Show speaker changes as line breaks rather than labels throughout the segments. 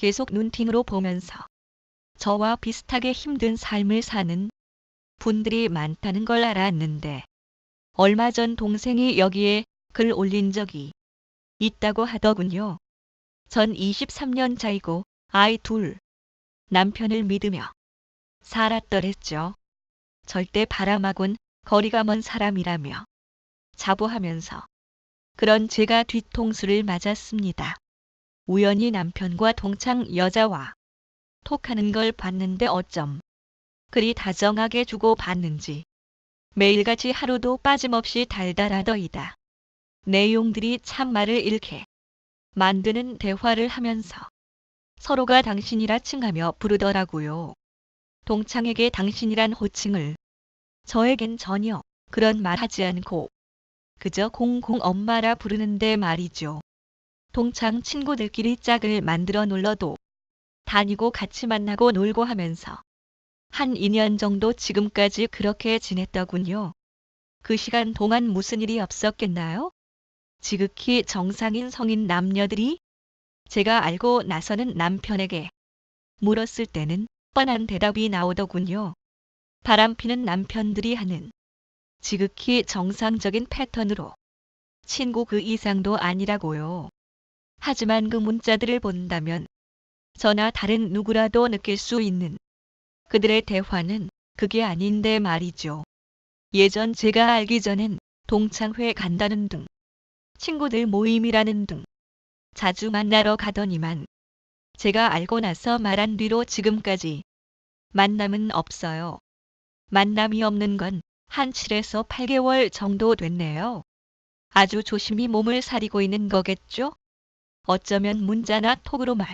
계속 눈팅으로 보면서 저와 비슷하게 힘든 삶을 사는 분들이 많다는 걸 알았는데 얼마 전 동생이 여기에 글 올린 적이 있다고 하더군요. 전 23년 차이고 아이 둘, 남편을 믿으며 살았더랬죠. 절대 바람하곤 거리가 먼 사람이라며 자부하면서 그런 제가 뒤통수를 맞았습니다. 우연히 남편과 동창 여자와 톡하는 걸 봤는데 어쩜 그리 다정하게 주고 받는지 매일같이 하루도 빠짐없이 달달하더이다. 내용들이 참 말을 잃게 만드는 대화를 하면서 서로가 당신이라 칭하며 부르더라고요. 동창에게 당신이란 호칭을 저에겐 전혀 그런 말 하지 않고 그저 공공 엄마라 부르는데 말이죠. 동창 친구들끼리 짝을 만들어 놀러도 다니고 같이 만나고 놀고 하면서 한 2년 정도 지금까지 그렇게 지냈더군요. 그 시간 동안 무슨 일이 없었겠나요? 지극히 정상인 성인 남녀들이 제가 알고 나서는 남편에게 물었을 때는 뻔한 대답이 나오더군요. 바람피는 남편들이 하는 지극히 정상적인 패턴으로 친구 그 이상도 아니라고요. 하지만 그 문자들을 본다면 저나 다른 누구라도 느낄 수 있는 그들의 대화는 그게 아닌데 말이죠. 예전 제가 알기 전엔 동창회 간다는 등 친구들 모임이라는 등 자주 만나러 가더니만 제가 알고 나서 말한 뒤로 지금까지 만남은 없어요. 만남이 없는 건 한 7에서 8개월 정도 됐네요. 아주 조심히 몸을 사리고 있는 거겠죠? 어쩌면 문자나 톡으로만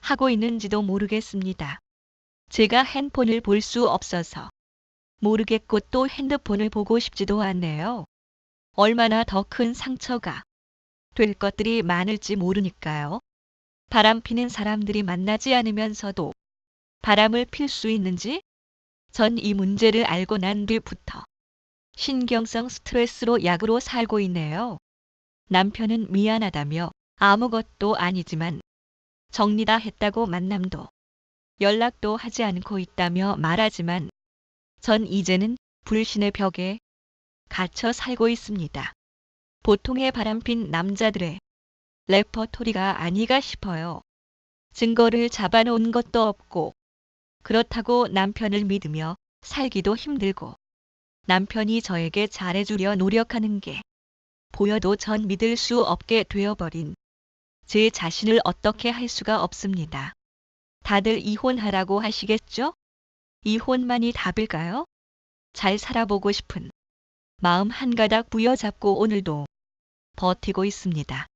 하고 있는지도 모르겠습니다. 제가 핸폰을 볼 수 없어서 모르겠고 또 핸드폰을 보고 싶지도 않네요. 얼마나 더 큰 상처가 될 것들이 많을지 모르니까요. 바람 피는 사람들이 만나지 않으면서도 바람을 필 수 있는지 전 이 문제를 알고 난 뒤부터 신경성 스트레스로 약으로 살고 있네요. 남편은 미안하다며 아무것도 아니지만 정리 다 했다고 만남도 연락도 하지 않고 있다며 말하지만 전 이제는 불신의 벽에 갇혀 살고 있습니다. 보통의 바람핀 남자들의 레퍼토리가 아니가 싶어요. 증거를 잡아놓은 것도 없고 그렇다고 남편을 믿으며 살기도 힘들고 남편이 저에게 잘해주려 노력하는 게 보여도 전 믿을 수 없게 되어버린 제 자신을 어떻게 할 수가 없습니다. 다들 이혼하라고 하시겠죠? 이혼만이 답일까요? 잘 살아보고 싶은 마음 한 가닥 부여잡고 오늘도 버티고 있습니다.